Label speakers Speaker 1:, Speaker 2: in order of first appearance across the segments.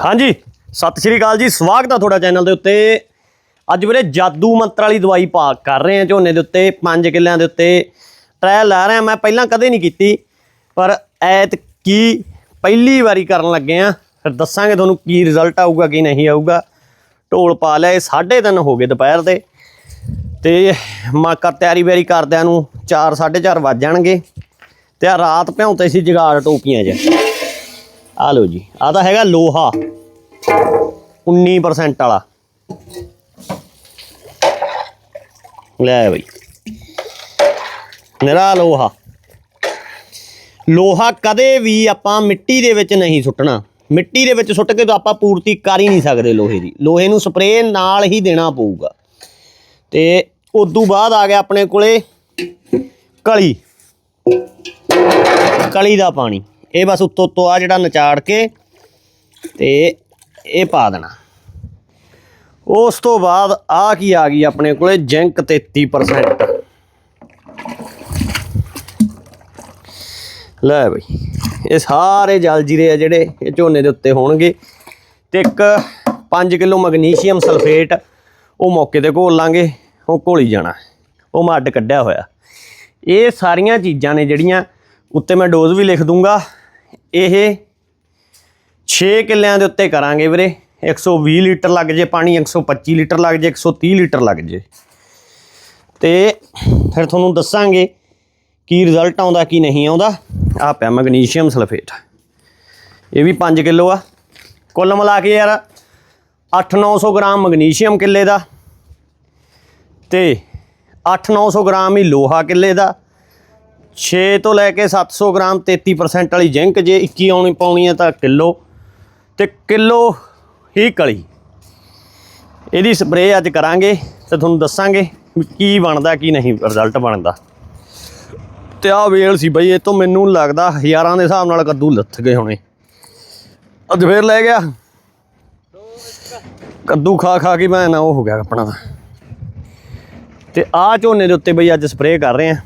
Speaker 1: ਹਾਂਜੀ, ਸਤਿ ਸ਼੍ਰੀ ਅਕਾਲ ਜੀ, ਸਵਾਗਤ ਆ ਤੁਹਾਡਾ ਚੈਨਲ ਦੇ ਉੱਤੇ। ਅੱਜ ਵੀਰੇ ਜਾਦੂ ਮੰਤਰ ਵਾਲੀ ਦਵਾਈ ਪਾ ਕਰ ਰਹੇ ਆ ਝੋਨੇ ਦੇ ਉੱਤੇ 5 ਕਿੱਲਿਆਂ ਦੇ ਉੱਤੇ। ਟ੍ਰਾਇਲ ਲਾ ਰਹੇ ਆ ਮੈਂ, ਪਹਿਲਾਂ ਕਦੇ ਨਹੀਂ ਕੀਤੀ, ਪਰ ਐਤ ਕੀ ਪਹਿਲੀ ਵਾਰੀ ਕਰਨ ਲੱਗੇ ਆ। ਫਿਰ ਦੱਸਾਂਗੇ ਤੁਹਾਨੂੰ ਕੀ ਰਿਜ਼ਲਟ ਆਊਗਾ, ਕੀ ਨਹੀਂ ਆਊਗਾ। ਢੋਲ ਪਾ ਲਿਆ, ਇਹ 3:30 ਹੋ ਗਏ ਦੁਪਹਿਰ ਦੇ। ਤੇ ਮੈਂ ਕਰ ਤਿਆਰੀ ਵੈਰੀ ਕਰਦਿਆਂ ਨੂੰ 4 4:30 ਵੱਜ ਜਾਣਗੇ। ਤੇ ਆ ਰਾਤ ਭਿਉਂਤੇ ਸੀ, ਜਗਾੜ ਟੋਪੀਆਂ 'ਚ। ਆ ਲਓ ਜੀ, ਆ ਤਾਂ ਹੈਗਾ ਲੋਹਾ 19% ਵਾਲਾ। ਲੈ ਬਈ। ਨਿਰਾ ਲੋਹਾ। ਲੋਹਾ ਕਦੇ ਵੀ ਆਪਾਂ ਮਿੱਟੀ ਦੇ ਵਿੱਚ ਨਹੀਂ ਸੁੱਟਣਾ। ਮਿੱਟੀ ਦੇ ਵਿੱਚ ਸੁੱਟ ਕੇ ਤਾਂ ਆਪਾਂ ਪੂਰਤੀ ਕਰ ਹੀ ਨਹੀਂ ਸਕਦੇ ਲੋਹੇ ਦੀ। ਲੋਹੇ ਨੂੰ ਸਪਰੇਅ ਨਾਲ ਹੀ ਦੇਣਾ ਪਊਗਾ। ਤੇ ਉਦੋਂ ਬਾਅਦ ਆ ਗਿਆ ਆਪਣੇ ਕੋਲੇ ਕਲੀ। ਕਲੀ ਦਾ ਪਾਣੀ। ਇਹ ਬਸ ਉੱਤੋਂ ਉੱਤੋਂ ਆ ਜਿਹੜਾ ਨਚਾੜ ਕੇ ਤੇ ਇਹ ਪਾ ਦੇਣਾ। ਉਸ ਤੋਂ ਬਾਅਦ ਆ ਕੀ ਆ ਗਈ ਆਪਣੇ ਕੋਲੇ? ਜਿੰਕ 33% ਲੈ ਬਈ, ਇਹ ਸਾਰੇ ਜਲ ਜੀਰੇ ਆ ਜਿਹੜੇ, ਇਹ ਝੋਨੇ ਦੇ ਉੱਤੇ ਹੋਣਗੇ। ਤੇ ਇੱਕ 5 ਕਿਲੋ ਮੈਗਨੀਸ਼ੀਅਮ ਸਲਫੇਟ, ਉਹ ਮੌਕੇ ਤੇ ਘੋਲ ਲਾਂਗੇ। ਉਹ ਘੋਲੀ ਜਾਣਾ। ਉਹ ਮੈਂ ਅੱਡ ਕੱਢਿਆ ਹੋਇਆ। ਇਹ ਸਾਰੀਆਂ ਚੀਜ਼ਾਂ ਨੇ ਜਿਹੜੀਆਂ, ਉੱਤੇ ਮੈਂ ਡੋਜ਼ ਵੀ ਲਿਖ ਦੂੰਗਾ। ਇਹ 6 ਕਿੱਲਿਆਂ ਦੇ ਉੱਤੇ ਕਰਾਂਗੇ ਵੀਰੇ। 120 ਲੀਟਰ ਲੱਗ ਜੇ ਪਾਣੀ 125 ਲੀਟਰ ਲੱਗ ਜੇ 130 ਲੀਟਰ ਲੱਗ ਜੇ। ਤੇ ਫਿਰ ਤੁਹਾਨੂੰ ਦੱਸਾਂਗੇ ਕੀ ਰਿਜ਼ਲਟ ਆਉਂਦਾ, ਕੀ ਨਹੀਂ ਆਉਂਦਾ। ਆ ਪਿਆ ਮੈਗਨੀਸ਼ੀਅਮ ਸਲਫੇਟ। ਇਹ ਵੀ 5 ਕਿਲੋ ਆ। ਕੁੱਲ ਮਿਲਾ ਕੇ ਯਾਰ 8-900 ਗ੍ਰਾਮ ਮੈਗਨੀਸ਼ੀਅਮ ਕਿੱਲੇ ਦਾ ਤੇ 8-900 ਗ੍ਰਾਮ ਹੀ ਲੋਹਾ ਕਿੱਲੇ ਦਾ। 6 ਤੋਂ ਲੈ ਕੇ 700 ਗ੍ਰਾਮ 33% ਵਾਲੀ ਜ਼ਿੰਕ ਜੇ 21 ਆਉਣੀ ਪਾਉਣੀ ਹੈ ਤਾਂ ਕਿਲੋ ਤੇ ਕਿਲੋ ਹੀ ਕਲੀ। ਇਹਦੀ ਸਪਰੇਅ ਅੱਜ ਕਰਾਂਗੇ ਤੇ ਤੁਹਾਨੂੰ ਦੱਸਾਂਗੇ ਵੀ ਕੀ ਬਣਦਾ, ਕੀ ਨਹੀਂ ਰਿਜ਼ਲਟ ਬਣਦਾ। ਤੇ ਆ ਵੇਲ ਸੀ ਬਈ, ਇਹ ਤੋਂ ਮੈਨੂੰ ਲੱਗਦਾ ਹਜ਼ਾਰਾਂ ਦੇ ਹਿਸਾਬ ਨਾਲ ਕੱਦੂ ਲੱਥ ਗਏ ਹੋਣੇ। ਅੱਜ ਫੇਰ ਲੈ ਗਿਆ। ਕੱਦੂ ਖਾ ਖਾ ਕੇ ਮੈਂ ਨਾ ਉਹ ਹੋ ਗਿਆ ਆਪਣਾ। ਦਾ ਤੇ ਆ ਝੋਨੇ ਦੇ ਉੱਤੇ ਬਈ ਅੱਜ ਸਪਰੇਅ ਕਰ ਰਹੇ ਆ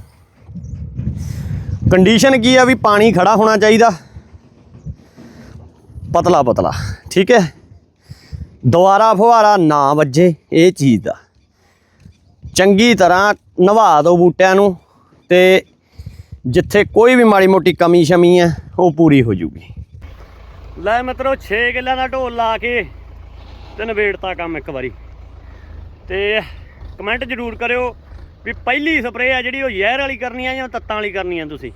Speaker 1: ਕੰਡੀਸ਼ਨ ਕੀ ਆ ਵੀ ਪਾਣੀ ਖੜਾ ਹੋਣਾ ਚਾਹੀਦਾ? ਪਤਲਾ ਪਤਲਾ, ਠੀਕ ਹੈ? ਦੁਆਰਾ ਫੁਹਾਰਾ ਨਾ ਵੱਜੇ, ਇਹ ਚੀਜ਼ ਦਾ। ਚੰਗੀ ਤਰ੍ਹਾਂ ਨਵਾ ਦਿਓ ਬੂਟਿਆਂ ਨੂੰ ਤੇ ਜਿੱਥੇ ਕੋਈ ਵੀ ਮਾੜੀ ਮੋਟੀ ਕਮੀ ਸ਼ਮੀ ਹੈ, ਉਹ ਪੂਰੀ ਹੋ ਜੂਗੀ। ਲੈ ਮਿੱਤਰੋ 6 ਕਿੱਲਿਆਂ ਦਾ ਢੋਲ ਲਾ ਕੇ ਤੇ ਨਵੇੜਤਾ ਕੰਮ ਇੱਕ ਵਾਰੀ। ਤੇ ਕਮੈਂਟ ਜ਼ਰੂਰ ਕਰਿਓ। ਵੀ ਪਹਿਲੀ ਸਪਰੇਅ ਆ ਜਿਹੜੀ ਉਹ ਜ਼ਹਿਰ ਵਾਲੀ ਕਰਨੀ ਆ ਜਾਂ ਤੱਤਾਂ ਵਾਲੀ ਕਰਨੀ ਆ ਤੁਸੀਂ।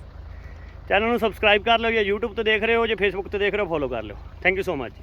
Speaker 1: ਚੈਨਲ ਨੂੰ ਸਬਸਕ੍ਰਾਈਬ ਕਰ ਲਿਓ ਜਾਂ YouTube ਤੇ ਦੇਖ ਰਹੇ ਹੋ ਜੇ Facebook ਤੇ ਦੇਖ ਰਹੇ ਹੋ ਫੋਲੋ ਕਰ ਲਿਓ। Thank you so much